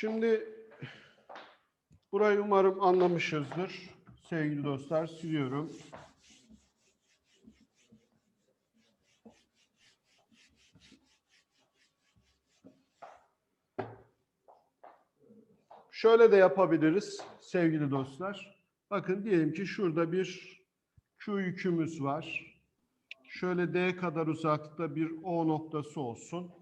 Şimdi burayı umarım anlamışızdır. Sevgili dostlar siliyorum. Şöyle de yapabiliriz sevgili dostlar. Bakın diyelim ki şurada bir Q yükümüz var. Şöyle D kadar uzaklıkta bir O noktası olsun.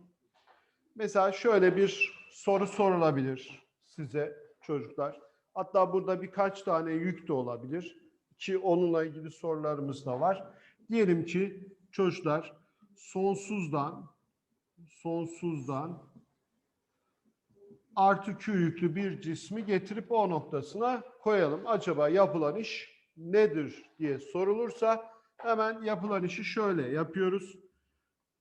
Mesela şöyle bir soru sorulabilir size çocuklar. Hatta burada birkaç tane yük de olabilir ki onunla ilgili sorularımız da var. Diyelim ki çocuklar sonsuzdan sonsuzdan artı Q yüklü bir cismi getirip O noktasına koyalım. Acaba yapılan iş nedir diye sorulursa hemen yapılan işi şöyle yapıyoruz.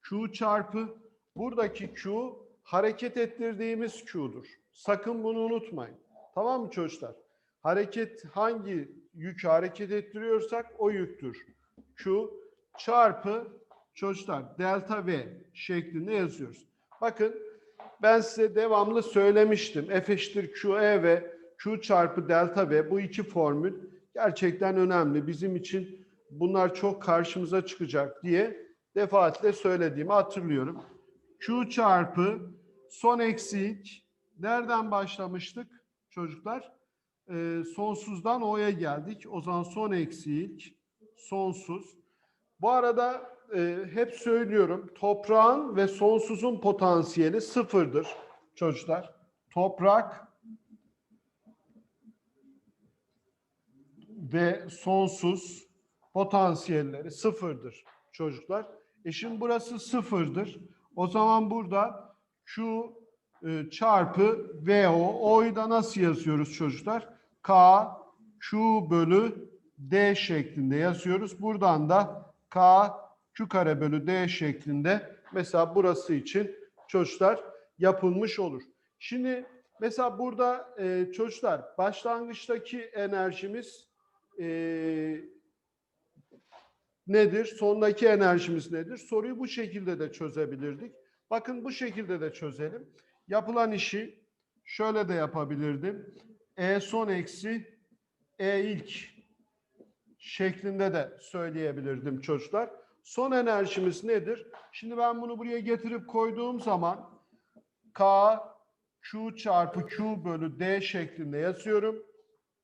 Q çarpı buradaki Q hareket ettirdiğimiz Q'dur. Sakın bunu unutmayın. Tamam mı çocuklar? Hareket hangi yükü hareket ettiriyorsak o yüktür. Q çarpı çocuklar delta V şeklinde yazıyoruz. Bakın ben size devamlı söylemiştim. F eşittir QE ve Q çarpı delta V bu iki formül gerçekten önemli. Bizim için bunlar çok karşımıza çıkacak diye defaatle söylediğimi hatırlıyorum. Q çarpı son eksi ilk nereden başlamıştık çocuklar? Ee, sonsuzdan O'ya geldik. O zaman son eksi ilk sonsuz. Bu arada e, hep söylüyorum toprağın ve sonsuzun potansiyeli sıfırdır çocuklar. Toprak ve sonsuz potansiyelleri sıfırdır çocuklar. E şimdi burası sıfırdır. O zaman burada Q e, çarpı VO, O'yu da nasıl yazıyoruz çocuklar? K Q bölü D şeklinde yazıyoruz. Buradan da K Q kare bölü D şeklinde mesela burası için çocuklar yapılmış olur. Şimdi mesela burada e, çocuklar başlangıçtaki enerjimiz e, nedir? Sondaki enerjimiz nedir? Soruyu bu şekilde de çözebilirdik. Bakın bu şekilde de çözelim. Yapılan işi şöyle de yapabilirdim. E son eksi E ilk şeklinde de söyleyebilirdim çocuklar. Son enerjimiz nedir? Şimdi ben bunu buraya getirip koyduğum zaman K Q çarpı Q bölü D şeklinde yazıyorum.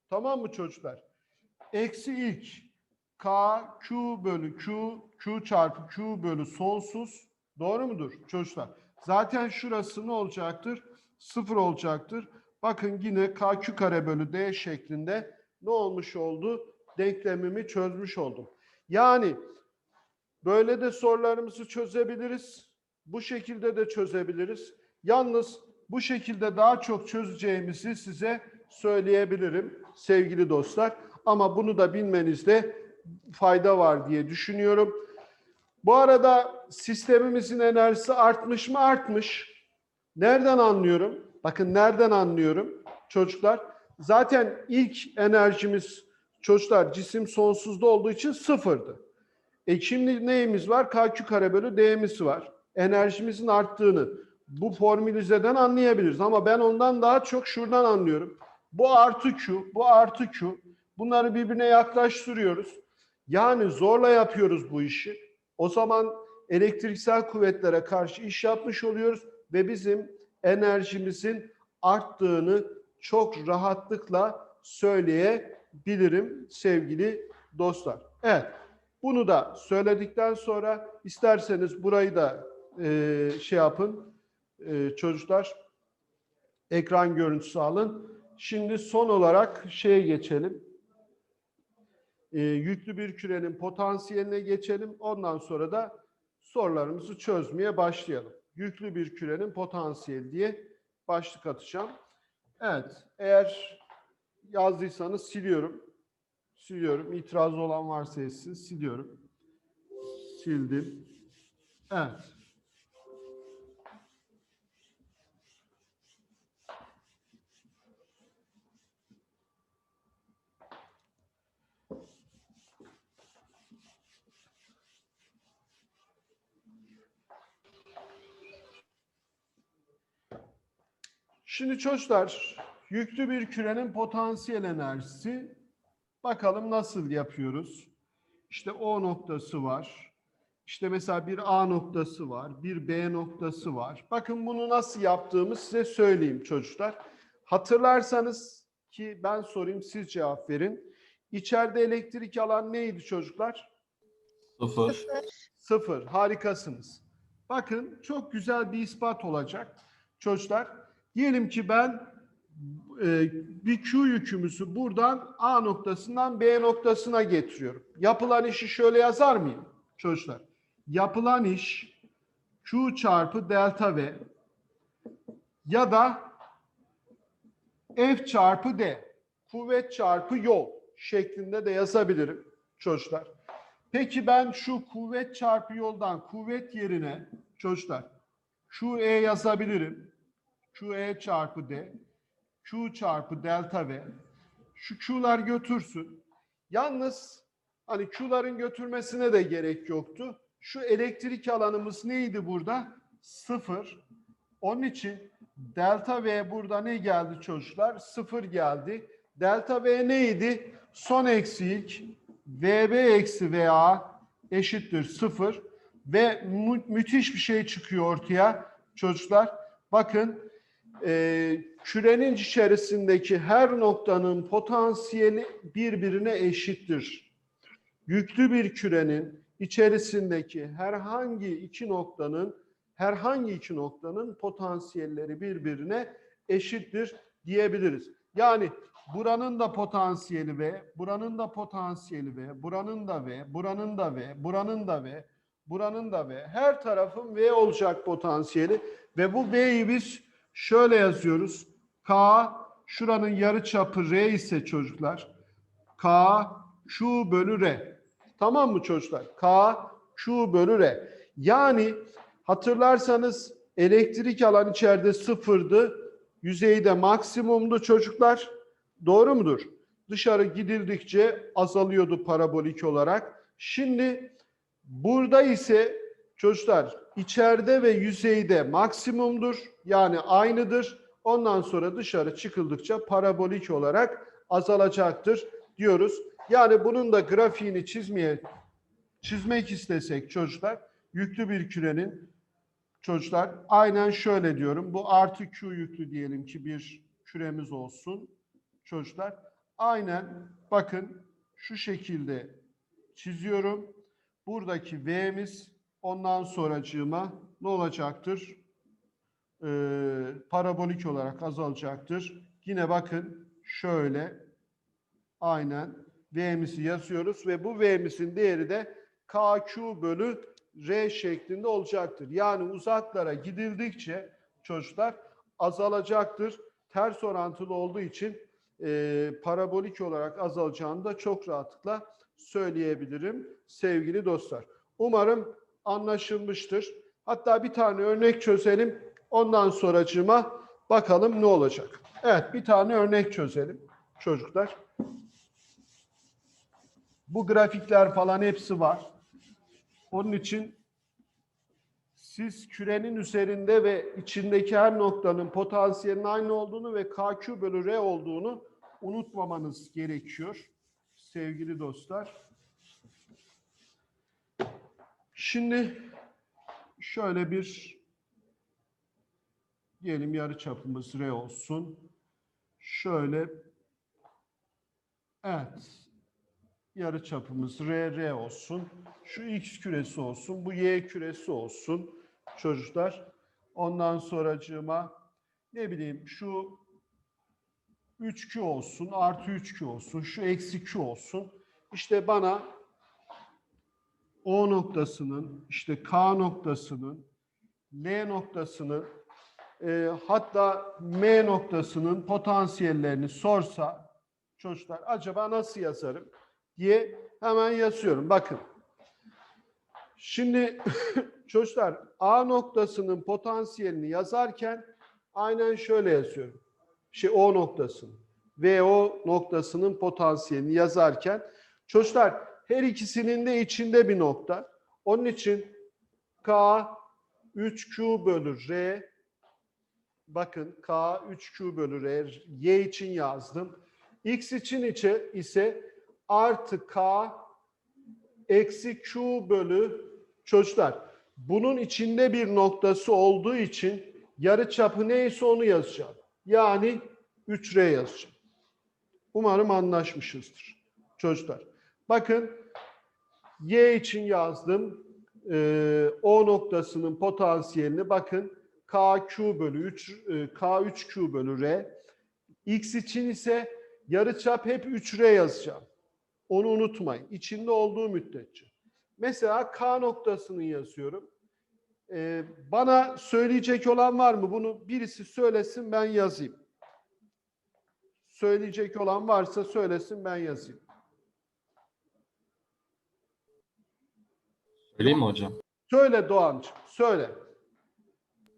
Tamam mı çocuklar? Eksi ilk K Q bölü Q Q çarpı Q bölü sonsuz. Doğru mudur çocuklar? Zaten şurası ne olacaktır? Sıfır olacaktır. Bakın yine K Q kare bölü D şeklinde ne olmuş oldu? Denklemimi çözmüş oldum. Yani böyle de sorularımızı çözebiliriz. Bu şekilde de çözebiliriz. Yalnız bu şekilde daha çok çözeceğimizi size söyleyebilirim sevgili dostlar. Ama bunu da bilmenizde fayda var diye düşünüyorum. Bu arada sistemimizin enerjisi artmış mı? Artmış. Nereden anlıyorum? Bakın nereden anlıyorum çocuklar? Zaten ilk enerjimiz çocuklar cisim sonsuzda olduğu için sıfırdı. E şimdi neyimiz var? KQ kare bölü D'miz var. Enerjimizin arttığını bu formülizeden anlayabiliriz. Ama ben ondan daha çok şuradan anlıyorum. Bu artı Q, bu artı Q. Bunları birbirine yaklaştırıyoruz. Yani zorla yapıyoruz bu işi. O zaman elektriksel kuvvetlere karşı iş yapmış oluyoruz ve bizim enerjimizin arttığını çok rahatlıkla söyleyebilirim sevgili dostlar. Evet, bunu da söyledikten sonra isterseniz burayı da e, şey yapın e, çocuklar ekran görüntüsü alın. Şimdi son olarak şeye geçelim. E, yüklü bir kürenin potansiyeline geçelim. Ondan sonra da sorularımızı çözmeye başlayalım. Yüklü bir kürenin potansiyeli diye başlık atacağım. Evet, eğer yazdıysanız siliyorum. Siliyorum. İtirazı olan varsa etsin. Siliyorum. Sildim. Evet. Şimdi çocuklar yüklü bir kürenin potansiyel enerjisi bakalım nasıl yapıyoruz. İşte O noktası var. İşte mesela bir A noktası var, bir B noktası var. Bakın bunu nasıl yaptığımı size söyleyeyim çocuklar. Hatırlarsanız ki ben sorayım siz cevap verin. İçeride elektrik alan neydi çocuklar? Sıfır. Sıfır. Harikasınız. Bakın çok güzel bir ispat olacak çocuklar. Diyelim ki ben e, bir Q yükümüzü buradan A noktasından B noktasına getiriyorum. Yapılan işi şöyle yazar mıyım çocuklar? Yapılan iş Q çarpı delta V ya da F çarpı D kuvvet çarpı yol şeklinde de yazabilirim çocuklar. Peki ben şu kuvvet çarpı yoldan kuvvet yerine çocuklar QE yazabilirim. QE çarpı D, Q çarpı delta V. Şu Q'lar götürsün. Yalnız hani Q'ların götürmesine de gerek yoktu. Şu elektrik alanımız neydi burada? Sıfır. Onun için delta V burada ne geldi çocuklar? Sıfır geldi. Delta V neydi? Son eksi ilk VB eksi VA eşittir sıfır ve mü- müthiş bir şey çıkıyor ortaya çocuklar. Bakın e, kürenin içerisindeki her noktanın potansiyeli birbirine eşittir. Yüklü bir kürenin içerisindeki herhangi iki noktanın herhangi iki noktanın potansiyelleri birbirine eşittir diyebiliriz. Yani buranın da potansiyeli V, buranın da potansiyeli V, buranın da V, buranın da V, buranın da V, buranın da V. Her tarafın V olacak potansiyeli ve bu V'yi biz şöyle yazıyoruz. K şuranın yarıçapı R ise çocuklar K Q bölü R. Tamam mı çocuklar? K Q bölü R. Yani hatırlarsanız elektrik alan içeride sıfırdı. Yüzeyde maksimumdu çocuklar. Doğru mudur? Dışarı gidildikçe azalıyordu parabolik olarak. Şimdi burada ise çocuklar içeride ve yüzeyde maksimumdur. Yani aynıdır. Ondan sonra dışarı çıkıldıkça parabolik olarak azalacaktır diyoruz. Yani bunun da grafiğini çizmeye çizmek istesek çocuklar yüklü bir kürenin çocuklar aynen şöyle diyorum. Bu artı Q yüklü diyelim ki bir küremiz olsun çocuklar. Aynen bakın şu şekilde çiziyorum. Buradaki V'miz ondan sonracığıma ne olacaktır? Ee, parabolik olarak azalacaktır. Yine bakın şöyle aynen V'mizi yazıyoruz ve bu V'mizin değeri de KQ bölü R şeklinde olacaktır. Yani uzaklara gidildikçe çocuklar azalacaktır. Ters orantılı olduğu için e, parabolik olarak azalacağını da çok rahatlıkla söyleyebilirim sevgili dostlar. Umarım anlaşılmıştır. Hatta bir tane örnek çözelim. Ondan sonracığıma bakalım ne olacak. Evet bir tane örnek çözelim çocuklar. Bu grafikler falan hepsi var. Onun için siz kürenin üzerinde ve içindeki her noktanın potansiyelinin aynı olduğunu ve KQ bölü R olduğunu unutmamanız gerekiyor sevgili dostlar. Şimdi şöyle bir diyelim yarı çapımız R olsun. Şöyle evet yarı çapımız R, R olsun. Şu X küresi olsun. Bu Y küresi olsun çocuklar. Ondan sonracığıma ne bileyim şu 3Q olsun, artı 3Q olsun, şu eksi Q olsun. İşte bana O noktasının, işte K noktasının, L noktasının, e, hatta M noktasının potansiyellerini sorsa çocuklar acaba nasıl yazarım diye hemen yazıyorum. Bakın. Şimdi çocuklar A noktasının potansiyelini yazarken aynen şöyle yazıyorum. Şey O noktasının ve O noktasının potansiyelini yazarken çocuklar her ikisinin de içinde bir nokta. Onun için K 3Q bölü R bakın K 3Q bölü R, Y için yazdım. X için içe ise artı K eksi Q bölü çocuklar. Bunun içinde bir noktası olduğu için yarı çapı neyse onu yazacağım. Yani 3R yazacağım. Umarım anlaşmışızdır çocuklar. Bakın Y için yazdım. Ee, o noktasının potansiyelini bakın KQ bölü 3 e, K3Q bölü R. X için ise yarıçap hep 3R yazacağım. Onu unutmayın. İçinde olduğu müddetçe. Mesela K noktasını yazıyorum. Ee, bana söyleyecek olan var mı? Bunu birisi söylesin ben yazayım. Söyleyecek olan varsa söylesin ben yazayım. Söyleyeyim mi hocam? Söyle Doğancığım, söyle.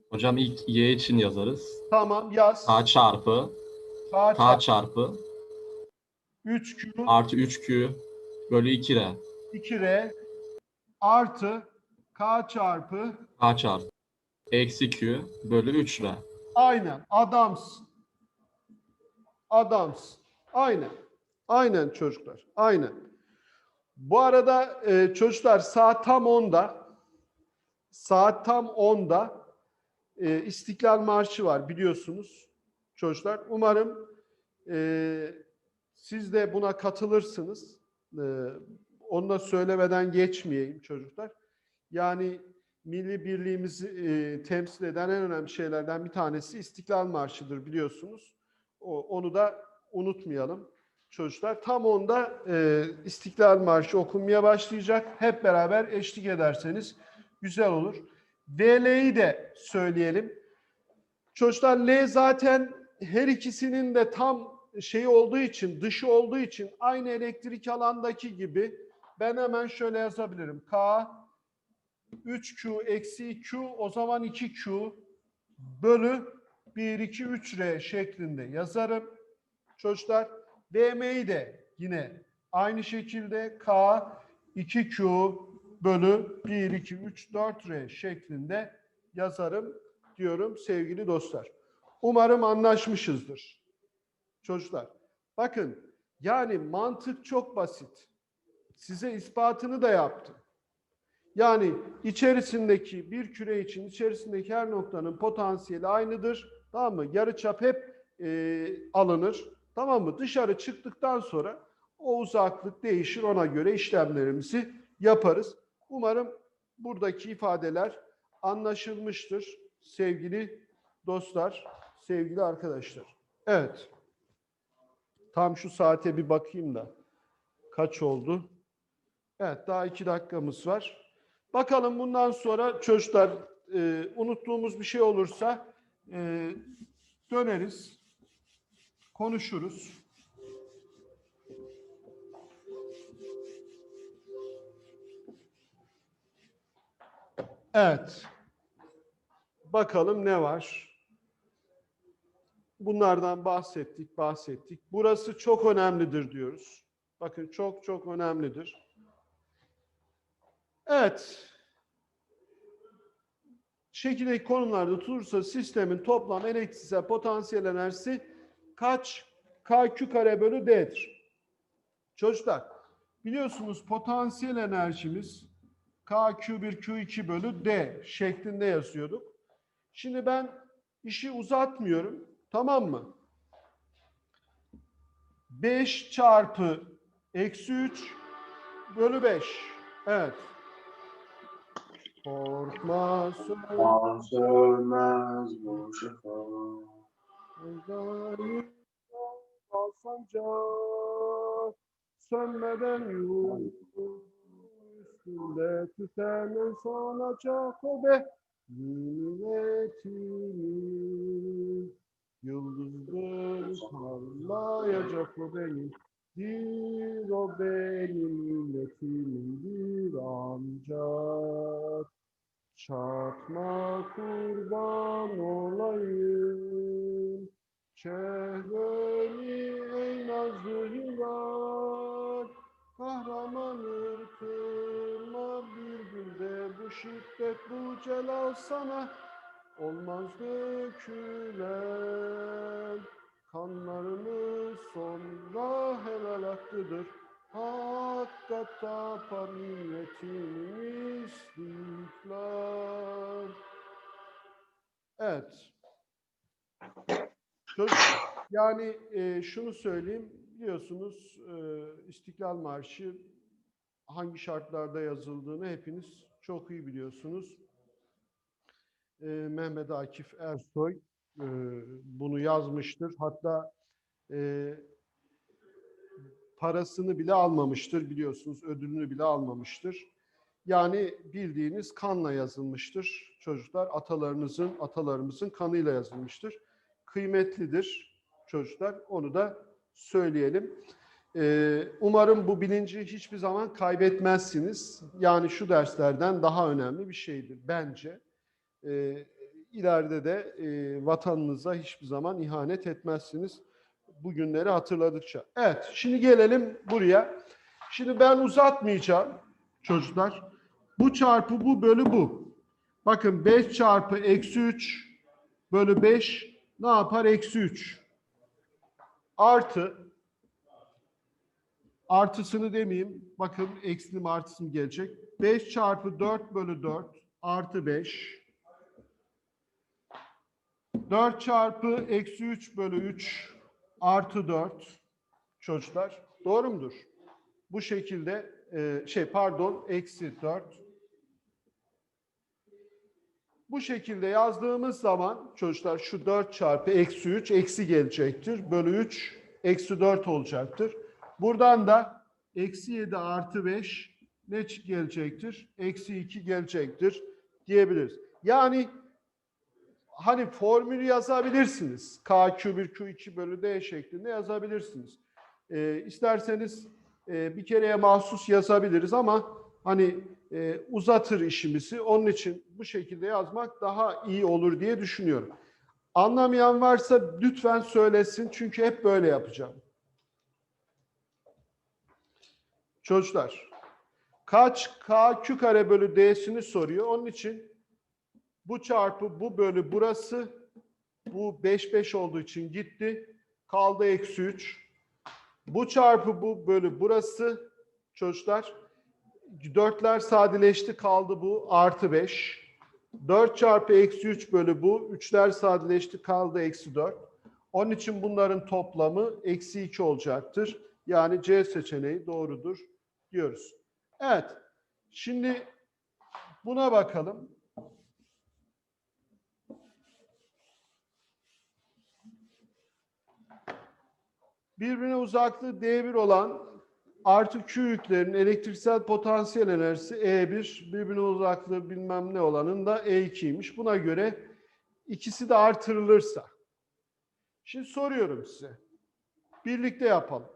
Hocam ilk y için yazarız. Tamam yaz. k çarpı K k çarpı 3Q artı 3q bölü 2r 2R artı K çarpı k çarpı eksi q bölü 3r. aynen adamsın. Adamsın. Aynen. Aynen çocuklar. Aynen. Bu arada e, çocuklar saat tam 10'da saat tam 10'da e, İstiklal Marşı var biliyorsunuz çocuklar. Umarım e, siz de buna katılırsınız. E, onu da söylemeden geçmeyeyim çocuklar. Yani milli birliğimizi e, temsil eden en önemli şeylerden bir tanesi İstiklal Marşı'dır biliyorsunuz. O, onu da unutmayalım çocuklar. Tam onda e, İstiklal Marşı okunmaya başlayacak. Hep beraber eşlik ederseniz güzel olur. VL'yi de söyleyelim. Çocuklar L zaten her ikisinin de tam şey olduğu için, dışı olduğu için aynı elektrik alandaki gibi ben hemen şöyle yazabilirim. K 3Q eksi Q o zaman 2Q bölü 1, 2, 3R şeklinde yazarım. Çocuklar VM'yi de yine aynı şekilde K 2Q bölü 1, 2, 3, 4R şeklinde yazarım diyorum sevgili dostlar. Umarım anlaşmışızdır. Çocuklar bakın yani mantık çok basit. Size ispatını da yaptım. Yani içerisindeki bir küre için içerisindeki her noktanın potansiyeli aynıdır. Tamam mı? Yarıçap hep e, alınır. Tamam mı? Dışarı çıktıktan sonra o uzaklık değişir. Ona göre işlemlerimizi yaparız. Umarım buradaki ifadeler anlaşılmıştır sevgili dostlar, sevgili arkadaşlar. Evet. Tam şu saate bir bakayım da. Kaç oldu? Evet daha iki dakikamız var. Bakalım bundan sonra çocuklar e, unuttuğumuz bir şey olursa e, döneriz, konuşuruz. Evet. Bakalım ne var? Bunlardan bahsettik, bahsettik. Burası çok önemlidir diyoruz. Bakın çok çok önemlidir. Evet. Şekildeki konumlarda tutulursa sistemin toplam elektriksel potansiyel enerjisi kaç? KQ kare bölü D'dir. Çocuklar biliyorsunuz potansiyel enerjimiz KQ1 Q2 bölü D şeklinde yazıyorduk. Şimdi ben işi uzatmıyorum. Tamam mı? 5 çarpı eksi 3 bölü 5. Evet. Korkma sönmez bu şafak. Sönmez sancak sönmeden yol üstünde tüten sonacak o be. Nimetini yıldızdır parlayacak o benim. Bir o benim milletimindir ancak. Çatma kurban olayım Çehreni ey nazlı hilal Kahraman ırkıma bir günde bu şiddet bu celal sana olmaz dökülen kanlarımız sonra helal hakkıdır. Hakka tapar milletin istiklal. Evet. Yani e, şunu söyleyeyim, biliyorsunuz e, İstiklal Marşı hangi şartlarda yazıldığını hepiniz çok iyi biliyorsunuz. E, Mehmet Akif Ersoy e, bunu yazmıştır. Hatta e, parasını bile almamıştır biliyorsunuz, ödülünü bile almamıştır. Yani bildiğiniz kanla yazılmıştır. Çocuklar atalarınızın, atalarımızın kanıyla yazılmıştır. Kıymetlidir çocuklar. Onu da söyleyelim. Ee, umarım bu bilinci hiçbir zaman kaybetmezsiniz. Yani şu derslerden daha önemli bir şeydir bence. Ee, de e, vatanınıza hiçbir zaman ihanet etmezsiniz. Bu günleri hatırladıkça. Evet, şimdi gelelim buraya. Şimdi ben uzatmayacağım çocuklar. Bu çarpı bu bölü bu. Bakın 5 çarpı eksi 3 bölü 5 ne yapar? Eksi 3. Artı artısını demeyeyim. Bakın eksili mi artısı mı gelecek? 5 çarpı 4 bölü 4 artı 5. 4 çarpı eksi 3 bölü 3 artı 4 çocuklar. Doğru mudur? Bu şekilde e, şey pardon eksi 4 bu şekilde yazdığımız zaman çocuklar şu 4 çarpı eksi 3 eksi gelecektir. Bölü 3 eksi 4 olacaktır. Buradan da eksi 7 artı 5 ne gelecektir? Eksi 2 gelecektir diyebiliriz. Yani hani formülü yazabilirsiniz. K Q1 Q2 bölü D şeklinde yazabilirsiniz. Ee, isterseniz e, bir kereye mahsus yazabiliriz ama hani e, uzatır işimizi. Onun için bu şekilde yazmak daha iyi olur diye düşünüyorum. Anlamayan varsa lütfen söylesin çünkü hep böyle yapacağım. Çocuklar, kaç KQ kare bölü D'sini soruyor. Onun için bu çarpı bu bölü burası bu 5 5 olduğu için gitti. Kaldı eksi 3. Bu çarpı bu bölü burası çocuklar Dörtler sadeleşti kaldı bu artı 5. 4 çarpı eksi 3 bölü bu. Üçler sadeleşti kaldı eksi 4. Onun için bunların toplamı eksi 2 olacaktır. Yani C seçeneği doğrudur diyoruz. Evet. Şimdi buna bakalım. Birbirine uzaklığı D1 olan artı Q yüklerin elektriksel potansiyel enerjisi E1, birbirine uzaklığı bilmem ne olanın da E2'ymiş. Buna göre ikisi de artırılırsa. Şimdi soruyorum size. Birlikte yapalım.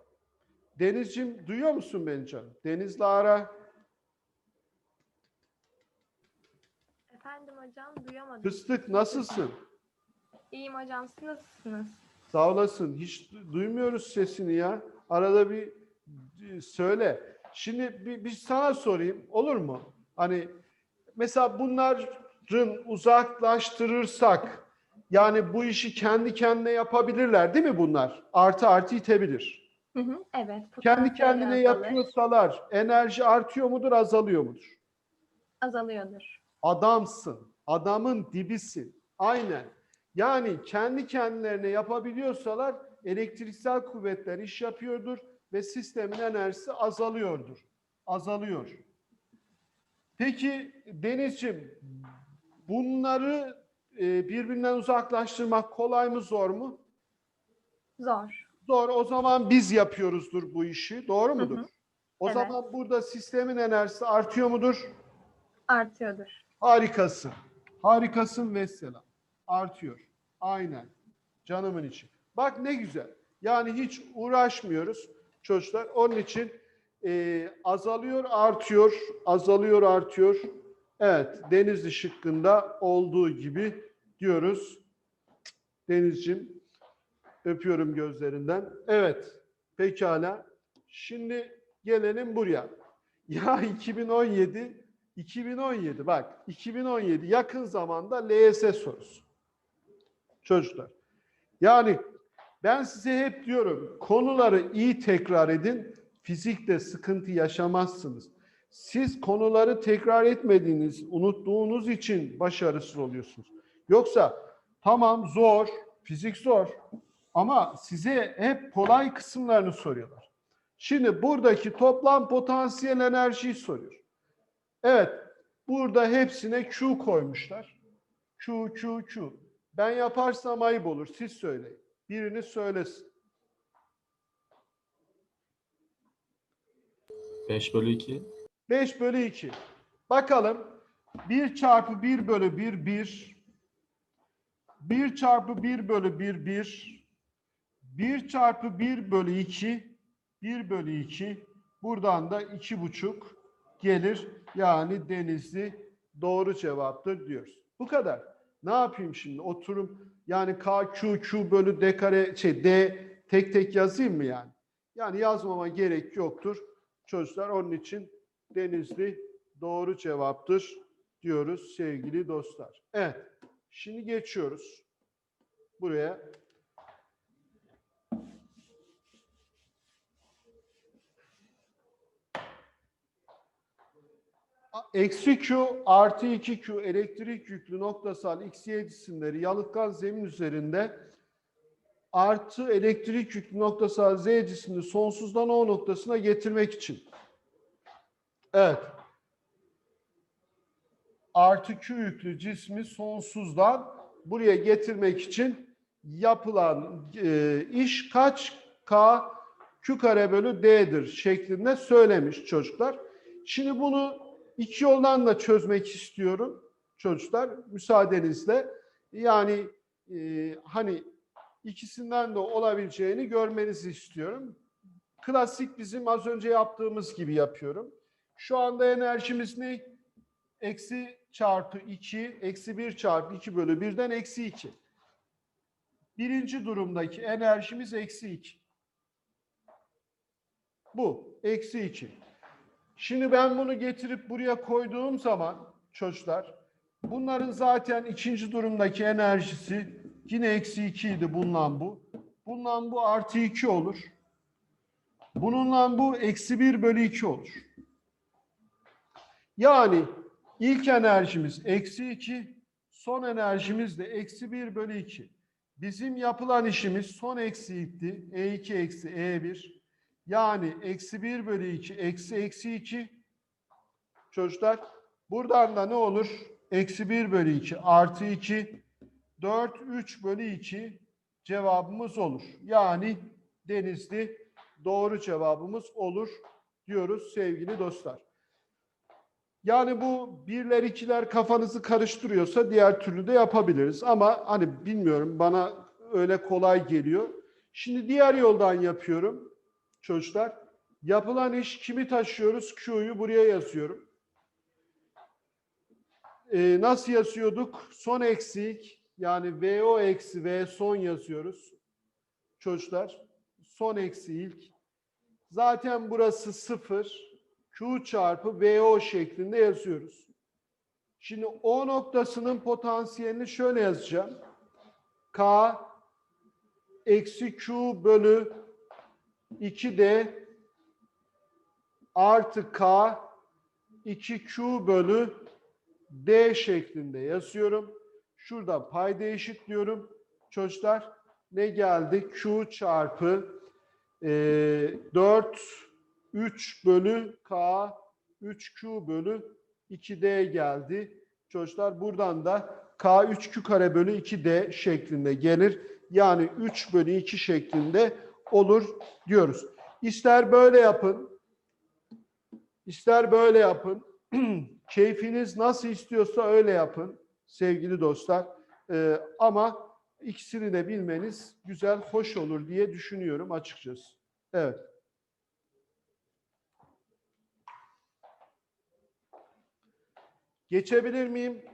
Denizciğim duyuyor musun beni canım? Deniz'le ara. Efendim hocam duyamadım. Fıstık nasılsın? İyiyim hocam siz nasılsınız? Sağ olasın. Hiç du- duymuyoruz sesini ya. Arada bir söyle. Şimdi bir, bir sana sorayım. Olur mu? Hani mesela bunların uzaklaştırırsak yani bu işi kendi kendine yapabilirler değil mi bunlar? Artı artı itebilir. Hı hı, evet. Kendi kendine azalır, yapıyorsalar enerji artıyor mudur, azalıyor mudur? Azalıyordur. Adamsın. Adamın dibisin. Aynen. Yani kendi kendilerine yapabiliyorsalar elektriksel kuvvetler iş yapıyordur ve sistemin enerjisi azalıyordur. Azalıyor. Peki Denizciğim bunları e, birbirinden uzaklaştırmak kolay mı zor mu? Zor. Doğru. O zaman biz yapıyoruzdur bu işi. Doğru Hı mudur? hı. O Evet. zaman burada sistemin enerjisi artıyor mudur? Artıyordur. Harikasın. Harikasın vesselam. Artıyor. Aynen. Canımın içi. Bak ne güzel. Yani hiç uğraşmıyoruz çocuklar. Onun için e, azalıyor, artıyor, azalıyor, artıyor. Evet, Denizli şıkkında olduğu gibi diyoruz. Denizciğim, öpüyorum gözlerinden. Evet, pekala. Şimdi gelelim buraya. Ya 2017 2017 bak 2017 yakın zamanda LYS sorusu. Çocuklar. Yani ben size hep diyorum konuları iyi tekrar edin. Fizikte sıkıntı yaşamazsınız. Siz konuları tekrar etmediğiniz, unuttuğunuz için başarısız oluyorsunuz. Yoksa tamam zor, fizik zor ama size hep kolay kısımlarını soruyorlar. Şimdi buradaki toplam potansiyel enerjiyi soruyor. Evet, burada hepsine Q koymuşlar. Q, Q, Q. Ben yaparsam ayıp olur. Siz söyleyin. Biriniz söylesin. 5 bölü 2. 5 bölü 2. Bakalım. 1 çarpı 1 bölü 1, 1. 1 çarpı 1 bölü 1, 1. 1 çarpı 1 bölü 2, 1 bölü 2. Buradan da 2,5 gelir. Yani Denizli doğru cevaptır diyoruz. Bu kadar. Ne yapayım şimdi? Oturum yani K, Q, Q bölü D kare, şey D tek tek yazayım mı yani? Yani yazmama gerek yoktur. Çocuklar onun için Denizli doğru cevaptır diyoruz sevgili dostlar. Evet. Şimdi geçiyoruz. Buraya. Eksi Q artı 2Q elektrik yüklü noktasal X-Y cisimleri yalıtkan zemin üzerinde artı elektrik yüklü noktasal Z cisimini sonsuzdan O noktasına getirmek için. Evet. Artı Q yüklü cismi sonsuzdan buraya getirmek için yapılan e, iş kaç K Q kare bölü D'dir şeklinde söylemiş çocuklar. Şimdi bunu iki yoldan da çözmek istiyorum çocuklar müsaadenizle. Yani e, hani ikisinden de olabileceğini görmenizi istiyorum. Klasik bizim az önce yaptığımız gibi yapıyorum. Şu anda enerjimiz ne? Eksi çarpı 2, eksi 1 çarpı 2 bölü 1'den eksi 2. Birinci durumdaki enerjimiz eksi 2. Bu, eksi 2. Şimdi ben bunu getirip buraya koyduğum zaman çocuklar, bunların zaten ikinci durumdaki enerjisi yine eksi 2 idi bundan bu. Bundan bu artı 2 olur. Bununla bu eksi 1 bölü 2 olur. Yani ilk enerjimiz eksi 2, son enerjimiz de eksi 1 bölü 2. Bizim yapılan işimiz son eksilikti. E2 eksi E1. Yani eksi 1 bölü 2 eksi eksi 2. Çocuklar buradan da ne olur? Eksi 1 bölü 2 artı 2. 4, 3 bölü 2 cevabımız olur. Yani Denizli doğru cevabımız olur diyoruz sevgili dostlar. Yani bu birler ikiler kafanızı karıştırıyorsa diğer türlü de yapabiliriz. Ama hani bilmiyorum bana öyle kolay geliyor. Şimdi diğer yoldan yapıyorum çocuklar. Yapılan iş kimi taşıyoruz? Q'yu buraya yazıyorum. Ee, nasıl yazıyorduk? Son eksik yani VO eksi V son yazıyoruz. Çocuklar son eksi ilk. Zaten burası sıfır. Q çarpı VO şeklinde yazıyoruz. Şimdi O noktasının potansiyelini şöyle yazacağım. K eksi Q bölü 2D artı K 2Q bölü D şeklinde yazıyorum. Şurada payda eşitliyorum. Çocuklar ne geldi? Q çarpı e, 4 3 bölü K 3Q bölü 2D geldi. Çocuklar buradan da K 3Q kare bölü 2D şeklinde gelir. Yani 3 bölü 2 şeklinde olur diyoruz. İster böyle yapın, ister böyle yapın. Keyfiniz nasıl istiyorsa öyle yapın sevgili dostlar. Ee, ama ikisini de bilmeniz güzel, hoş olur diye düşünüyorum açıkçası. Evet. Geçebilir miyim?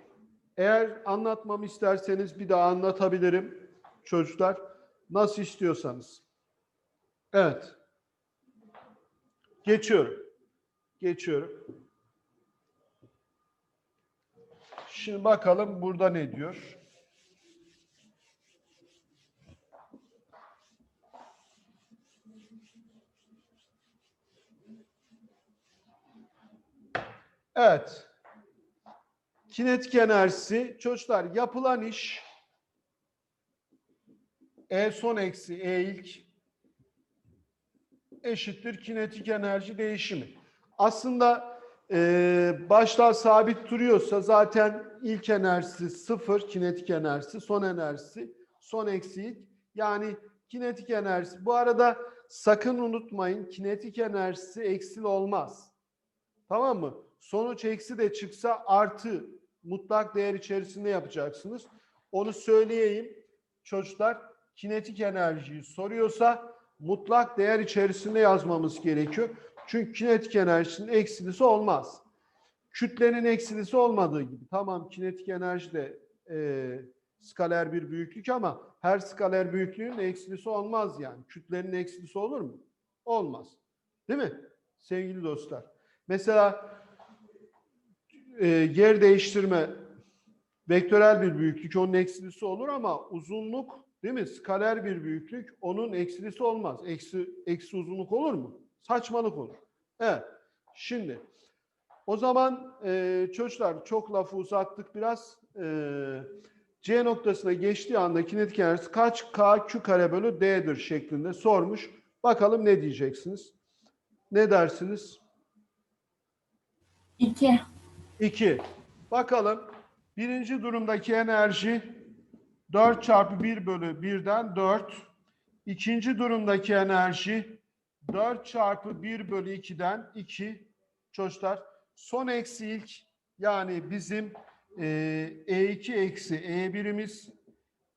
Eğer anlatmamı isterseniz bir daha anlatabilirim çocuklar. Nasıl istiyorsanız. Evet. Geçiyorum. Geçiyorum. Şimdi bakalım burada ne diyor. Evet. Kinetik enerjisi çocuklar yapılan iş E son eksi E ilk eşittir kinetik enerji değişimi. Aslında e, başlar sabit duruyorsa zaten ilk enerjisi sıfır, kinetik enerjisi, son enerjisi, son eksi ilk. Yani kinetik enerjisi. Bu arada sakın unutmayın kinetik enerjisi eksili olmaz. Tamam mı? Sonuç eksi de çıksa artı mutlak değer içerisinde yapacaksınız. Onu söyleyeyim çocuklar. Kinetik enerjiyi soruyorsa mutlak değer içerisinde yazmamız gerekiyor. Çünkü kinetik enerjinin eksilisi olmaz. Kütlenin eksilisi olmadığı gibi. Tamam kinetik enerji de e, skaler bir büyüklük ama her skaler büyüklüğün eksilisi olmaz yani. Kütlenin eksilisi olur mu? Olmaz. Değil mi? Sevgili dostlar. Mesela e, yer değiştirme vektörel bir büyüklük onun eksilisi olur ama uzunluk değil mi? Skaler bir büyüklük onun eksilisi olmaz. Eksi, eksi uzunluk olur mu? Saçmalık olur. Evet. Şimdi o zaman e, çocuklar çok lafı uzattık biraz. E, C noktasına geçtiği anda kinetik enerjisi kaç K Q kare bölü D'dir şeklinde sormuş. Bakalım ne diyeceksiniz? Ne dersiniz? 2. 2. Bakalım birinci durumdaki enerji 4 çarpı 1 bölü 1'den 4. İkinci durumdaki enerji 4 çarpı 1 bölü 2'den 2. Çocuklar son eksi ilk yani bizim e, E2 eksi E1'imiz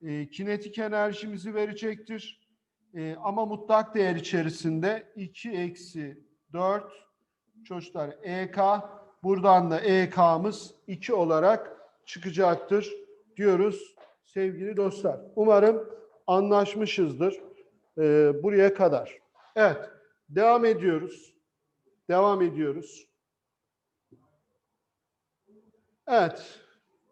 e, kinetik enerjimizi verecektir. E, ama mutlak değer içerisinde 2 eksi 4 çocuklar EK buradan da EK'mız 2 olarak çıkacaktır diyoruz sevgili dostlar. Umarım anlaşmışızdır e, buraya kadar. Evet devam ediyoruz. Devam ediyoruz. Evet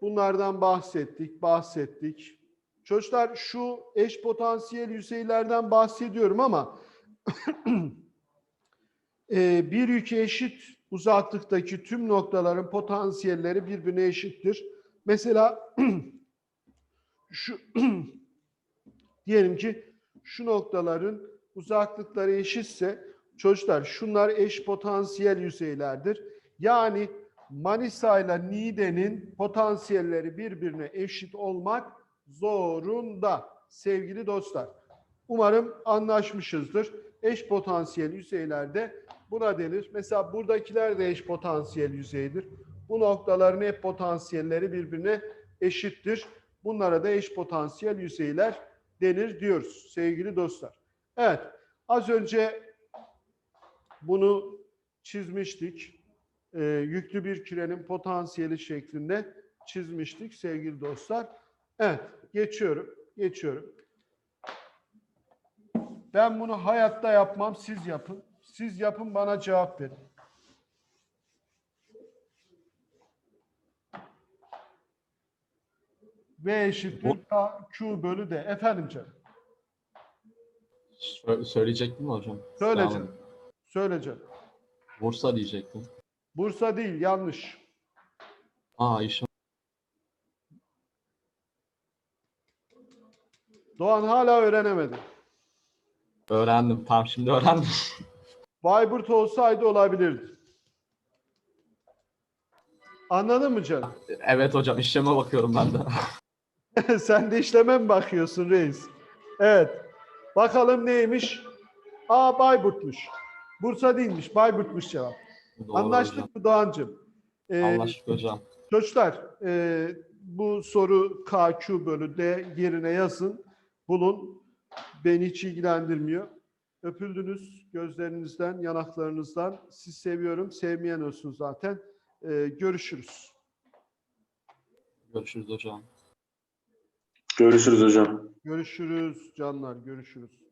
bunlardan bahsettik bahsettik. Çocuklar şu eş potansiyel yüzeylerden bahsediyorum ama e, bir yükü eşit uzaklıktaki tüm noktaların potansiyelleri birbirine eşittir. Mesela şu diyelim ki şu noktaların uzaklıkları eşitse çocuklar şunlar eş potansiyel yüzeylerdir. Yani Manisa ile Niğde'nin potansiyelleri birbirine eşit olmak zorunda sevgili dostlar. Umarım anlaşmışızdır. Eş potansiyel yüzeylerde buna denir. Mesela buradakiler de eş potansiyel yüzeydir. Bu noktaların hep potansiyelleri birbirine eşittir. Bunlara da eş potansiyel yüzeyler denir diyoruz sevgili dostlar. Evet az önce bunu çizmiştik. Ee, yüklü bir kürenin potansiyeli şeklinde çizmiştik sevgili dostlar. Evet geçiyorum. Geçiyorum. Ben bunu hayatta yapmam. Siz yapın. Siz yapın bana cevap verin. V eşittir K, Q bölü D. Efendim canım. Sö- söyleyecektim mi hocam? Söyle Sağ olun. canım. Söyle canım. Bursa diyecektim. Bursa değil yanlış. Aa işim. Doğan hala öğrenemedi. Öğrendim. Tam şimdi öğrendim. Bayburt olsaydı olabilirdi. Anladın mı canım? evet hocam işleme bakıyorum ben de. Sen de işleme mi bakıyorsun reis? Evet. Bakalım neymiş? Aa Bayburt'muş. Bursa değilmiş. Bayburt'muş cevap. Doğru Anlaştık hocam. mı Doğancığım? Ee, Anlaştık hocam. Çocuklar e, bu soru KQ bölü D yerine yazın. Bulun. Beni hiç ilgilendirmiyor. Öpüldünüz gözlerinizden, yanaklarınızdan. Siz seviyorum. Sevmeyen olsun zaten. E, görüşürüz. Görüşürüz hocam. Görüşürüz hocam. Görüşürüz canlar. Görüşürüz.